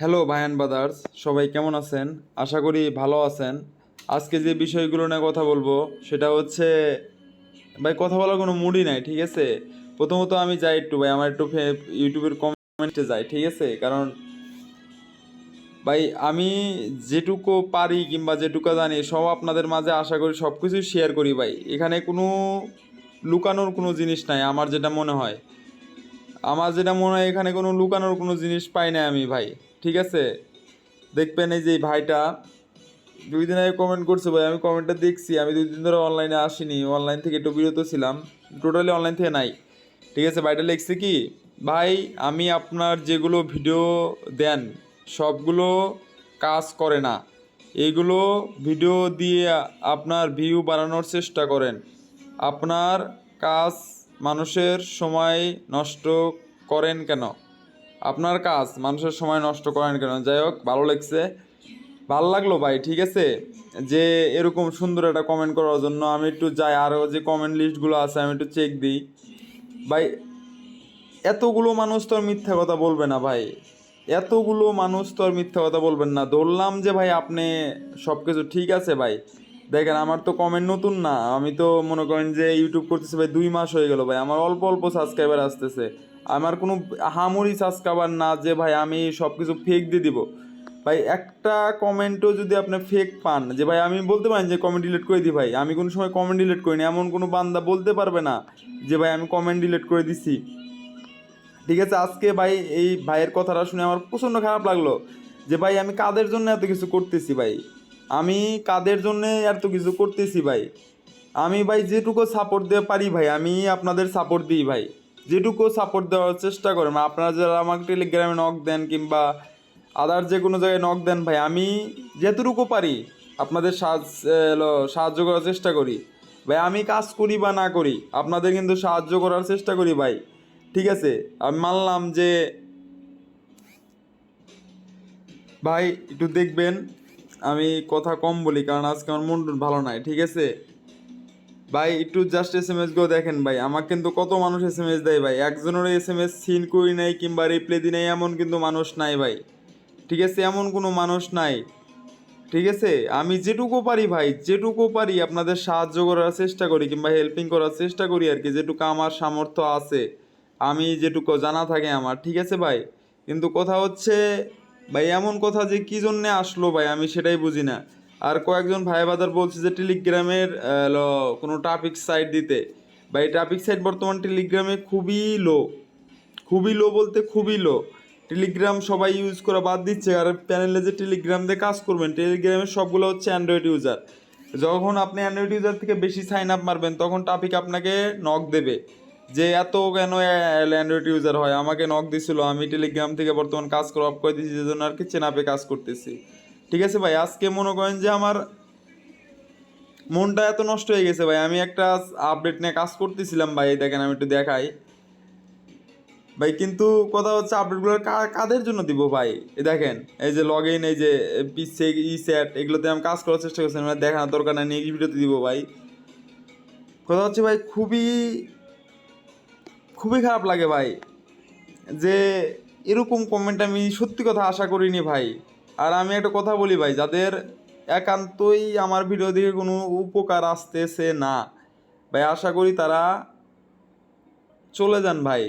Hello ভায়ান বাদার্স সবাই কেমন আছেন? আশা করি ভালো আছেন। আজকে যে বিষয়গুলো নিয়ে কথা বলব, সেটা হচ্ছে, ভাই, কথা বলার কোনো মুডই নাই, ঠিক আছে? প্রথমত আমি যাই একটু, ভাই, আমার একটু ইউটিউবের কমেন্টে যাই, ঠিক আছে? কারণ, ভাই, আমি যেটুকু পারি কিংবা যেটুকু জানি, সব আপনাদের মাঝে আশা করি সব কিছুই শেয়ার করি, ভাই। এখানে কোনো লুকানোর কোনো জিনিস নাই, আমার যেটা মনে হয়। আমার যেটা মনে হয়, এখানে কোনো লুকানোর কোনো জিনিস পাই না আমি, ভাই। ঠিক আছে? দেখবেন এই যে ভাইটা, দুই দিন আগে কমেন্ট করছে ভাই, আমি কমেন্টটা দেখছি, আমি দুই দিন ধরে অনলাইনে আসিনি অনলাইন থেকে একটু বিরত ছিলাম টোটালি অনলাইন থেকে নাই। ঠিক আছে, ভাইটা লিখছে কি, ভাই, আমি আপনার যেগুলো ভিডিও দেন, সবগুলো কাজ করে না। এগুলো ভিডিও দিয়ে আপনার ভিউ বাড়ানোর চেষ্টা করেন। আপনার কাজ মানুষের সময় নষ্ট করেন কেন? আপনার কাজ, মানুষের সময় নষ্ট করেন কেন? যাই হোক, ভালো লাগছে। ভালো লাগল ভাই, ঠিক আছে? যে এরকম সুন্দর একটা কমেন্ট করার জন্য আমি একটু যাই আরও যে কমেন্ট লিস্টগুলো আছে, আমি একটু চেক দিই। ভাই, এতগুলো মানুষ তো আর মিথ্যা কথা বলবে না ভাই। এতগুলো মানুষ তো আর মিথ্যা কথা বলবেন না। ধরলাম যে ভাই আপনি সব কিছু ঠিক আছে ভাই। দেখেন, আমার তো কমেন্ট নতুন না। আমি তো মনে করেন যে ইউটিউব করতেছি ভাই, দুই মাস হয়ে গেল ভাই। আমার অল্প অল্প সাবস্ক্রাইবার আসতেছে। আমার কোনো হামুরি সাবস্ক্রাইবার না যে, ভাই, আমি সব কিছু ফেক দিয়ে দিব। ভাই, একটা কমেন্টও যদি আপনি ফেক পান, যে, ভাই, আমি বলতে পারেন যে কমেন্ট ডিলিট করে দিই, ভাই। আমি কোনো সময় কমেন্ট ডিলিট করিনি। এমন কোনো বান্দা বলতে পারবে না যে, ভাই, আমি কমেন্ট ডিলিট করে দিছি। ঠিক আছে, আজকে ভাই, এই ভাইয়ের কথাটা শুনে আমার প্রচণ্ড খারাপ লাগল যে, ভাই, আমি কাদের জন্য এত কিছু করতেছি, ভাই? আমি কাদের জন্য এত কিছু করতেছি, ভাই? আমি, ভাই, যেটুকু সাপোর্ট দিতে পারি, ভাই, আমি আপনাদের সাপোর্ট দিই, ভাই। যেটুকু সাপোর্ট দেওয়ার চেষ্টা করেন আপনারা যারা আমাকে টেলিগ্রামে নক দেন কিংবা আদার যে কোনো জায়গায় নক দেন ভাই, আমি যেতটুকু পারি আপনাদের সাহায্য সাহায্য করার চেষ্টা করি। ভাই, আমি কাজ করি বা না করি, আপনাদের কিন্তু সাহায্য করার চেষ্টা করি ভাই, ঠিক আছে? আমি মানলাম যে ভাই, একটু দেখবেন, আমি কথা কম বলি, কারণ আজকে আমার মন ভালো নাই, ঠিক আছে? ভাই, একটু just S M S go দেখেন ভাই। আমার কিন্তু কত মানুষ এস এম এস দেয় ভাই। একজনের এস এম এস সিন করি নাই কিংবা রিপ্লাই দিই নাই, এমন কিন্তু মানুষ নাই ভাই। ঠিক আছে? এমন কোনো মানুষ নাই। ঠিক আছে? আমি যেটুকু পারি ভাই, যেটুকু পারি আপনাদের সাহায্য করার চেষ্টা করি কিংবা হেল্পিং করার চেষ্টা করি আর কি, যেটুকু আমার সামর্থ্য আছে। আমি যেটুকু জানা থাকে আমার। ঠিক আছে ভাই? কিন্তু কথা হচ্ছে, ভাই, এমন কথা যে কী জন্যে আসলো ভাই? আমি সেটাই বুঝি না। আর কয়েকজন ভাই বাদার বলছে যে টেলিগ্রামের কোনো ট্রাফিক সাইট দিতে। ভাই ট্রাফিক সাইট বর্তমান টেলিগ্রামে খুবই লো খুবই লো বলতে খুবই লো টেলিগ্রাম সবাই ইউজ করা বাদ দিচ্ছে। আর প্যানেলে যে টেলিগ্রাম দিয়ে কাজ করবেন টেলিগ্রামের সবগুলো হচ্ছে অ্যান্ড্রয়েড ইউজার যখন আপনি অ্যান্ড্রয়েড ইউজার থেকে বেশি সাইন আপ মারবেন, তখন ট্রাফিক আপনাকে নক দেবে। যে এত কেন অ্যান্ড্রয়েড ইউজার হয়? আমাকে নক দিছিল। আমি টেলিগ্রাম থেকে বর্তমান কাজ করা অফ করে দিয়েছি যে জন্য আর কি চেনাপে কাজ করতেছি। ঠিক আছে ভাই, আজকে মনে করেন যে আমার মনটা এত নষ্ট হয়ে গেছে ভাই, আমি একটা আপডেট নিয়ে কাজ করতেছিলাম ভাই দেখেন আমি একটু দেখাই। ভাই, কিন্তু কথা হচ্ছে আপডেটগুলো কাদের জন্য দিব ভাই? দেখেন, এই যে লগ ইন এই যে পিসে ই স্যাট এগুলোতে আমি কাজ করার চেষ্টা করছি মানে দেখানোর দরকার নাই নেক্সট ভিডিওতে দিব ভাই। কথা হচ্ছে ভাই, খুবই খুবই খারাপ লাগে ভাই, যে এরকম কমেন্ট আমি সত্যি কথা আশা করিনি ভাই। আর আমি একটা কথা বলি ভাই, যাদের একান্তই আমার ভিডিও দেখে কোনো উপকার আসতেছে না, ভাই আশা করি তারা চলে যান ভাই।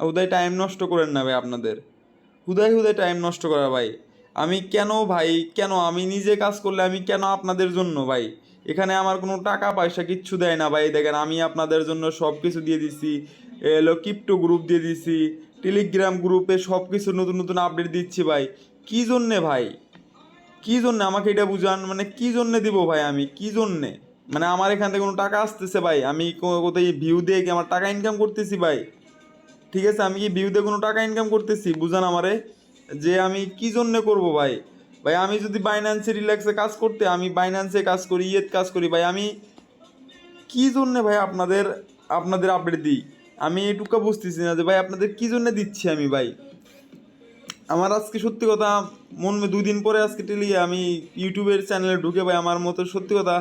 হুদায় টাইম নষ্ট করেন না ভাই আপনাদের। হুদায় হুদায় টাইম নষ্ট করা ভাই। আমি কেন ভাই, কেন আমি নিজে কাজ করলে আমি কেন আপনাদের জন্য ভাই? এখানে আমার কোনো টাকা পয়সা কিচ্ছু দেয় না ভাই। দেখেন আমি আপনাদের জন্য সব কিছু দিয়ে দিছি, এলো কিপ্টো গ্রুপ দিয়ে দিছি টেলিগ্রাম গ্রুপে সব কিছু নতুন নতুন আপডেট দিচ্ছি ভাই। কী জন্যে ভাই? কী জন্যে আমাকে এটা বুঝান? মানে কী জন্যে দিব ভাই আমি? কী জন্যে? মানে আমার এখান থেকে কোনো টাকা আসতেছে ভাই? আমি কোথায় ভিউ দিয়ে কি আমার টাকা ইনকাম করতেছি ভাই? ঠিক আছে, আমি কি ভিউতে কোনো টাকা ইনকাম করতেছি? বুঝান আমারে? যে আমি কি জন্য করব ভাই? ভাই, আমি যদি বাইন্যান্সে রিল্যাক্সে কাজ করতে, আমি বাইন্যান্সে কাজ করি, ইয়েত কাজ করি, ভাই, আমি কি জন্যে ভাই আপনাদের আপনাদের আপডেট দিই? আমি এটুকু বুঝতেছি না যে ভাই আপনাদের কি জন্যে দিচ্ছি আমি ভাই? আমার আজকে সত্যি কথা, মন মে দুই দিন পরে আজকে টেলি আমি ইউটিউবের চ্যানেলে ঢুকে ভাই আমার মতো সত্যি কথা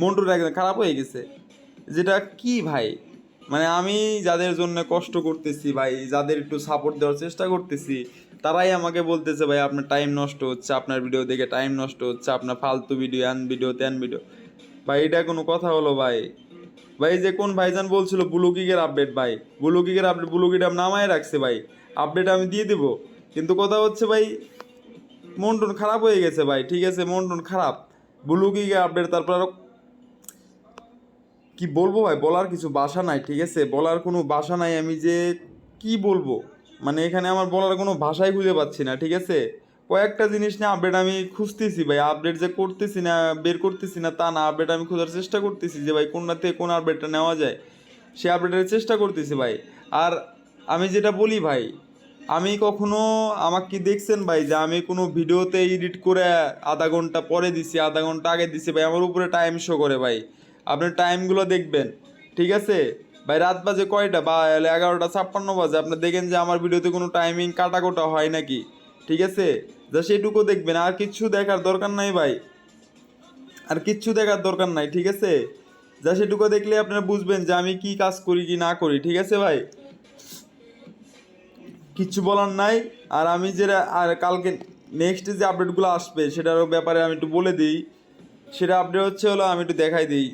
মনটা একদম খারাপ হয়ে গেছে। যেটা কি ভাই? মানে আমি যাদের জন্য কষ্ট করতেছি ভাই, যাদের একটু সাপোর্ট দেওয়ার চেষ্টা করতেছি, তারাই আমাকে বলতেছে ভাই, আপনার টাইম নষ্ট হচ্ছে, আপনার ভিডিও দেখে টাইম নষ্ট হচ্ছে, আপনার ফালতু ভিডিও অ্যান ভিডিও ত্যান ভিডিও ভাই, এটা কোনো কথা হলো ভাই? ভাই যে কোন ভাইজান বলছিল, ব্লুকিকের আপডেট ভাই। ব্লুকিকের আপডেট ব্লুকিট নামায় রাখছে ভাই। আপডেট আমি দিয়ে দিব। কিন্তু কথা হচ্ছে ভাই মন টন খারাপ হয়ে গেছে ভাই, ঠিক আছে মন টন খারাপ ব্লুকিকের আপডেট তারপর আরও কি বলব ভাই, বলার কিছু বাসা নাই, ঠিক আছে? বলার কোনো বাসা নাই, আমি যে কি বলব? মানে এখানে আমার বলার কোনো ভাষাই খুঁজে পাচ্ছি না, ঠিক আছে? কয়েকটা জিনিস নিয়ে আপডেট আমি খুঁজতেছি ভাই আপডেট যে করতেছি না, বের করতেছি না, তা না আপডেট আমি খোঁজার চেষ্টা করতেছি যে ভাই কোনটা থেকে কোন আপডেটটা নেওয়া যায়। সে আপডেটের চেষ্টা করতেছি ভাই। আর আমি যেটা বলি ভাই আমি কখনো আমাকে কি দেখছেন ভাই যে আমি কোনো ভিডিওতে এডিট করে আধা ঘণ্টা পরে দিছি, আধা ঘণ্টা আগে দিছি ভাই? আমার উপরে টাইম শো করে ভাই। আপনি টাইমগুলো দেখবেন, ঠিক আছে? ভাই, রাত বাজে কয়টা? বা এগারোটা ছাপ্পান্ন বাজে। আপনি দেখেন যে আমার ভিডিওতে কোনো টাইমিং কাটা কোটা হয় নাকি, ঠিক আছে? যা সেটুকু দেখবেন। আর কিচ্ছু দেখার দরকার নাই ভাই। আর কিচ্ছু দেখার দরকার নাই, ঠিক আছে? যা সেটুকু দেখলে আপনারা বুঝবেন যে আমি কি কাজ করি কি না করি, ঠিক আছে ভাই? কিচ্ছু বলার নাই। আর আমি যেটা, আর কালকে নেক্সট যে আপডেটগুলো আসবে সেটার ব্যাপারে আমি একটু বলে দিই। সেটা আপডেট হচ্ছে হলো, আমি একটু দেখাই দিই।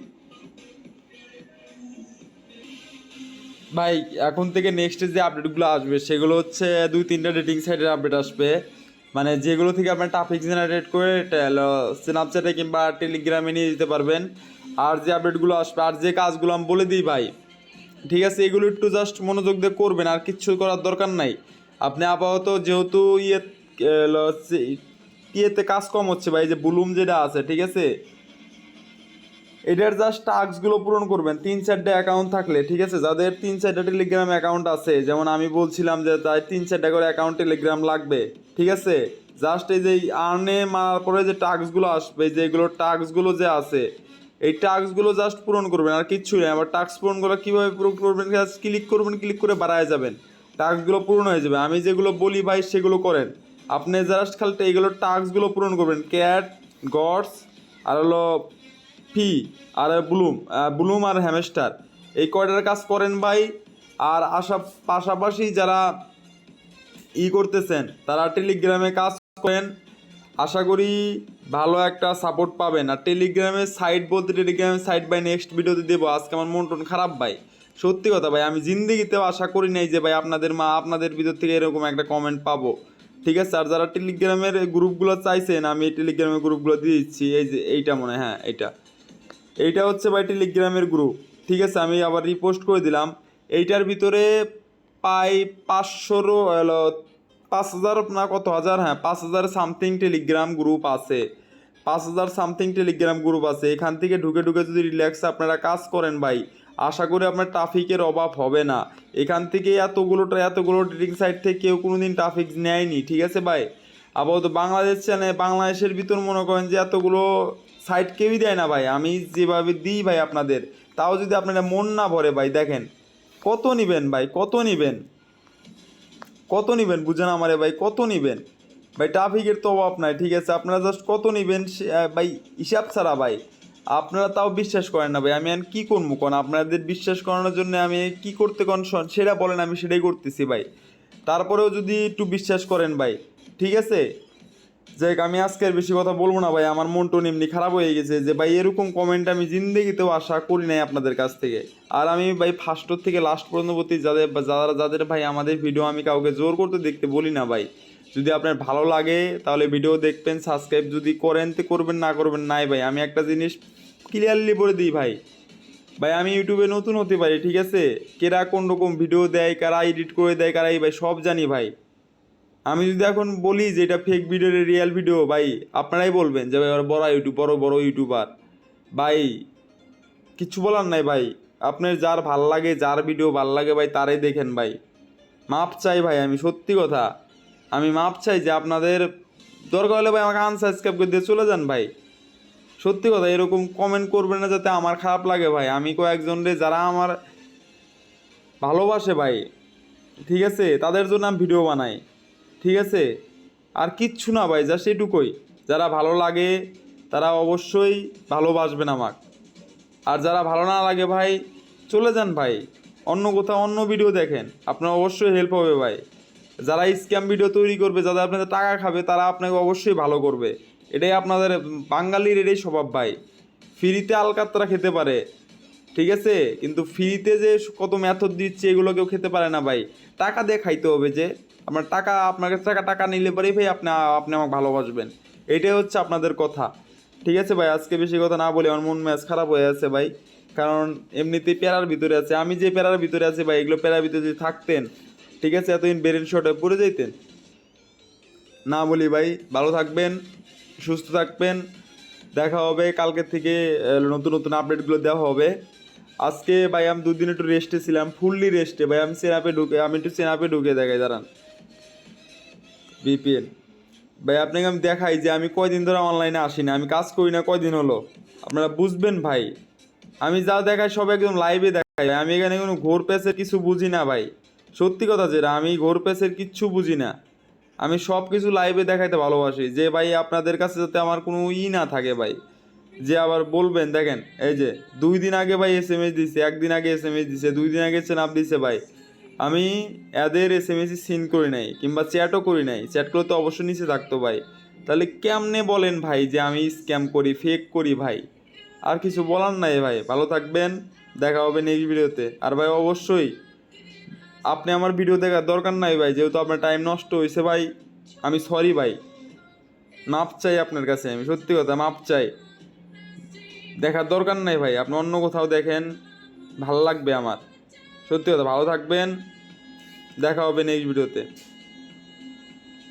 ভাই, এখন থেকে নেক্সট যে আপডেটগুলো আসবে, সেগুলো হচ্ছে দুই, তিনটা ডেটিং সাইটের আপডেট আসবে। মানে যেগুলো থেকে আপনার ট্রাফিক জেনারেট করে স্ন্যাপচ্যাটে কিংবা টেলিগ্রামে নিয়ে যেতে পারবেন। আর যে আপডেটগুলো আসবে, আর যে কাজগুলো আমি বলে দিই ভাই ঠিক আছে, এগুলো একটু জাস্ট মনোযোগ দিয়ে করবেন, আর কিচ্ছু করার দরকার নাই। আপনি আপাতত যেহেতু ইয়ে ইয়েতে কাজ কম হচ্ছে ভাই যে বুলুম যেটা আছে, ঠিক আছে? এটার জাস্ট টাস্কগুলো পূরণ করবেন, তিন চারটে অ্যাকাউন্ট থাকলে, ঠিক আছে? যাদের তিন চারটে টেলিগ্রাম অ্যাকাউন্ট আছে, যেমন আমি বলছিলাম যে তাই তিন চারটে করে অ্যাকাউন্ট টেলিগ্রাম লাগবে, ঠিক আছে? জাস্ট এই যে আর্নে মারার পরে যে টাস্কগুলো আসবে যেগুলো টাস্কগুলো যে আছে এই টাস্কগুলো জাস্ট পূরণ করবেন, আর কিচ্ছু নেই আবার টাস্ক পূরণ করা কীভাবে পূরণ করবেন জাস্ট ক্লিক করবেন ক্লিক করে বাড়ায় যাবেন। টাস্কগুলো পূরণ হয়ে যাবে। আমি যেগুলো বলি ভাই, সেগুলো করেন। আপনি জাস্ট খালি এইগুলো টাস্কগুলো পূরণ করবেন। ক্যাট গডস আর হলো ফি আর ব্লুম ব্লুম আর হ্যামেস্টার এই কয়টার কাজ করেন ভাই? আর আশা পাশাপাশি যারা ই করতেছেন, তারা টেলিগ্রামে কাজ করেন। আশা করি ভালো একটা সাপোর্ট পাবেন। আর টেলিগ্রামের সাইট বলতে টেলিগ্রামের সাইট বাই নেক্সট ভিডিওতে দেবো। আজকে আমার মন টন খারাপ ভাই। সত্যি কথা ভাই আমি জিন্দিগিতেও আশা করি নাই যে ভাই আপনাদের মা আপনাদের ভিতর থেকে এরকম একটা কমেন্ট পাবো। ঠিক আছে? আর যারা টেলিগ্রামের গ্রুপগুলো চাইছেন আমি এই টেলিগ্রামের গ্রুপগুলো দিয়ে দিচ্ছি। এই যে এইটা মনে হয়, হ্যাঁ এইটা। এইটা হচ্ছে ভাই টেলিগ্রামের গ্রুপ ঠিক আছে? আমি আবার রিপোস্ট করে দিলাম। এইটার ভিতরে প্রায় পাঁচশোরও পাঁচ হাজার না কত? হাজার হ্যাঁ পাঁচ হাজার সামথিং টেলিগ্রাম গ্রুপ আছে। পাঁচ হাজার সামথিং টেলিগ্রাম গ্রুপ আছে। এখান থেকে ঢুকে ঢুকে যদি রিল্যাক্স আপনারা কাজ করেন ভাই, আশা করি আপনার ট্রাফিকের অভাব হবে না। এখান থেকে এতগুলোটা এতগুলো ট্রেডিং সাইট থেকে কেউ কোনো দিন ট্রাফিক নেয়নি, ঠিক আছে ভাই? আপাতত বাংলাদেশ চ্যানেল বাংলাদেশের ভিতর মনে করেন যে এতগুলো সাইট কেউই দেয় না ভাই। আমি যেভাবে দিই ভাই আপনাদের, তাও যদি আপনারা মন না ভরে ভাই, দেখেন, কত নিবেন ভাই, কত নিবেন? কত নেবেন? বুঝেন আমারে ভাই, কত নেবেন? ভাই ট্রাফিকের তো অভাব নাই, ঠিক আছে? আপনারা জাস্ট কত নেবেন ভাই, হিসাব ছাড়া ভাই। আপনারা তাও বিশ্বাস করেন না ভাই, আমি আর কী করব? কোন আপনাদের বিশ্বাস করানোর জন্য আমি কি করতে কোন সেটা বলেন, আমি সেটাই করতেছি ভাই। তারপরেও যদি একটু বিশ্বাস করেন ভাই, ঠিক আছে? যাই আমি আজকে আর বেশি কথা বলব না ভাই, আমার মন টন এমনি খারাপ হয়ে গেছে যে ভাই এরকম কমেন্ট আমি জিন্দগিতেও আশা করি নাই আপনাদের কাছ থেকে। আর আমি ভাই ফার্স্টর থেকে লাস্ট পর্যন্ত প্রতি যাদের যারা, যাদের ভাই আমাদের ভিডিও আমি কাউকে জোর করতে দেখতে বলি না ভাই। যদি আপনার ভালো লাগে, তাহলে ভিডিও দেখবেন সাবস্ক্রাইব যদি করেন তো করবেন, না করবেন, নাই ভাই। আমি একটা জিনিস ক্লিয়ারলি বলে দিই ভাই। ভাই, আমি ইউটিউবে নতুন হতে পারি, ঠিক আছে? কেরা কোন রকম ভিডিও দেয়, কারা এডিট করে দেয়, কারা এই ভাই সব জানি ভাই। আমি যদি এখন বলি যে এটা ফেক ভিডিও রিয়েল ভিডিও ভাই, আপনারাই বলবেন যে ভাই বড় ইউটিউব বড় বড় ইউটিউবার ভাই, কিছু বলার নাই ভাই। আপনার যার ভালো লাগে, যার ভিডিও ভালো লাগে ভাই, তারাই দেখেন ভাই। মাপ চাই ভাই আমি, সত্যি কথা। আমি মাপ চাই যে আপনাদের দরকার হলে ভাই আমাকে আনসাবস্ক্রাইব করে দিয়ে চলে যান ভাই। সত্যি কথা, এরকম কমেন্ট করবেন না যাতে আমার খারাপ লাগে ভাই। আমি কয়েকজন রে যারা আমার ভালোবাসে ভাই, ঠিক আছে? তাদের জন্য আমি ভিডিও বানাই। ঠিক আছে? আর কিচ্ছু না ভাই জাস্ট এটুকুই। যারা ভালো লাগে, তারা অবশ্যই ভালোবাসবেন আমাকে। আর যারা ভালো না লাগে ভাই, চলে যান ভাই। অন্য কোথাও অন্য ভিডিও দেখেন। আপনার অবশ্যই হেল্প হবে ভাই। যারা স্ক্যাম ভিডিও তৈরি করবে যারা আপনাদের টাকা খাবে, তারা আপনাকে অবশ্যই ভালো করবে। এটাই আপনাদের বাঙালির এটাই স্বভাব ভাই। ফ্রিতে আলকাতরা খেতে পারে। ঠিক আছে? কিন্তু ফ্রিতে যে কত মেথড দিচ্ছে, এগুলো কেউ খেতে পারে না ভাই। টাকা দিয়ে খাইতে হবে যে। আপনার টাকা, আপনার কাছে টাকা টাকা নিলে পরেই ভাই আপনি আপনি আমাকে ভালোবাসবেন। এটাই হচ্ছে আপনাদের কথা। ঠিক আছে ভাই, আজকে বেশি কথা না বলে আমার মন ম্যাচ খারাপ হয়ে আছে ভাই। কারণ এমনিতেই প্যারার ভিতরে আছে। আমি যে প্যারার ভিতরে আছি ভাই, এগুলো প্যারার ভিতরে যদি থাকতেন, ঠিক আছে, এতদিন বেরেন শর্টে পড়ে যাইতেন। না বলি ভাই, ভালো থাকবেন, সুস্থ থাকবেন। দেখা হবে কালকে থেকে নতুন নতুন আপডেটগুলো দেওয়া হবে। আজকে ভাই আমি দুদিন একটু রেস্টে ছিলাম ফুললি রেস্টে ভাই আমি সেনাপে ঢুকে, আমি একটু সেনাপে ঢুকে দেখাই, দাঁড়ান। বিপিএল। ভাই, আপনাকে আমি দেখাই যে আমি কয়দিন ধরে অনলাইনে আসি না আমি কাজ করি না, কয়দিন হলো? আপনারা বুঝবেন ভাই। আমি যা দেখাই সব একদম লাইভে দেখাই আমি এখানে কোনো ঘোর পেসের কিছু বুঝি না ভাই। সত্যি কথা যেটা, আমি ঘোর পেসের কিচ্ছু বুঝি না। আমি সব কিছু লাইভে দেখাইতে ভালোবাসি। যে ভাই, আপনাদের কাছে যাতে আমার কোনো ই না থাকে ভাই। যে আবার বলবেন, দেখেন, এই যে, দুই দিন আগে ভাই এস এম এস দিছে, একদিন আগে এস এম এস দিছে, দুই দিন আগে চেনাপ দিছে ভাই। আমি এদের এস এম এস সিন করি নাই, কিংবা চ্যাটও করি নাই। চ্যাট করলে তো অবশ্যই নিচে থাকতো ভাই। তাহলে কেমনে বলেন ভাই যে আমি স্ক্যাম করি ফেক করি ভাই? আর কিছু বলার নাই ভাই, ভালো থাকবেন, দেখা হবে নেক্সট ভিডিওতে আর ভাই, অবশ্যই আপনি আমার ভিডিও দেখার দরকার নাই ভাই, যেহেতু আপনার টাইম নষ্ট হয়েছে ভাই, আমি সরি ভাই। মাপ চাই আপনার কাছে, আমি সত্যি কথা মাপ চাই। দেখার দরকার নাই ভাই, আপনি অন্য কোথাও দেখেন, ভালো লাগবে আমার। সত্যি কথা ভালো থাকবেন দেখা হবে নেক্সট ভিডিওতে